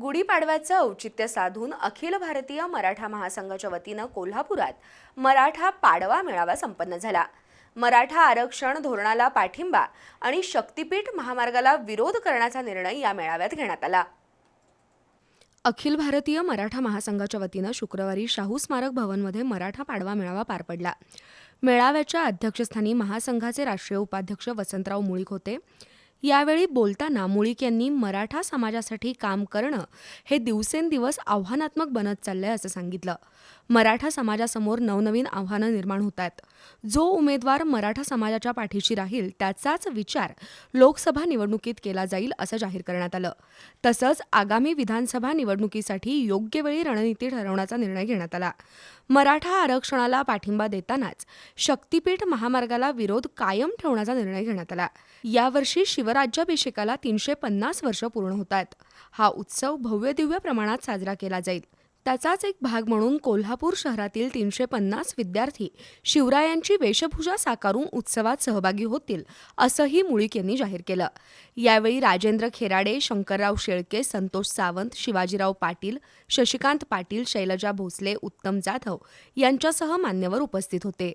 गुढीपाडव्याचं औचित्य साधून अखिल भारतीय मराठा महासंघाच्या वतीनं कोल्हापुरात मराठा पाडवा मेळावा संपन्न झाला. मराठा आरक्षण धोरणाला पाठिंबा आणि शक्तीपीठ महामार्गाला विरोध करण्याचा निर्णय या मेळाव्यात घेण्यात आला. अखिल भारतीय मराठा महासंघाच्या वतीनं शुक्रवारी शाहू स्मारक भवनमध्ये मराठा पाडवा मेळावा पार पडला. मेळाव्याच्या अध्यक्षस्थानी महासंघाचे राष्ट्रीय उपाध्यक्ष वसंतराव मुळीक होते. यावेळी बोलताना मुळीक यांनी मराठा समाजासाठी काम करणं हे दिवसेंदिवस आव्हानात्मक बनत चाललंय असं सांगितलं. मराठा समाजासमोर नवनवीन आव्हानं निर्माण होत आहेत. जो उमेदवार मराठा समाजाच्या पाठीशी राहील त्याचाच विचार लोकसभा निवडणुकीत केला जाईल असं जाहीर करण्यात आलं. तसंच आगामी विधानसभा निवडणुकीसाठी योग्य वेळी रणनीती ठरवण्याचा निर्णय घेण्यात आला. मराठा आरक्षणाला पाठिंबा देतानाच शक्तीपीठ महामार्गाला विरोध कायम ठेवण्याचा निर्णय घेण्यात आला. यावर्षी शिवराज्याभिषेकाला तीनशे पन्नास वर्ष पूर्ण होत आहेत हा उत्सव भव्यदिव्य प्रमाणात साजरा केला जाईल. त्याचाच एक भाग म्हणून कोल्हापूर शहरातील तीनशे पन्नास विद्यार्थी शिवरायांची वेशभूषा साकारून उत्सवात सहभागी होतील असंही मुळीक यांनी जाहीर केलं. यावेळी राजेंद्र खेराडे शंकरराव शेळके संतोष सावंत शिवाजीराव पाटील शशिकांत पाटील शैलजा भोसले उत्तम जाधव यांच्यासह मान्यवर उपस्थित होते.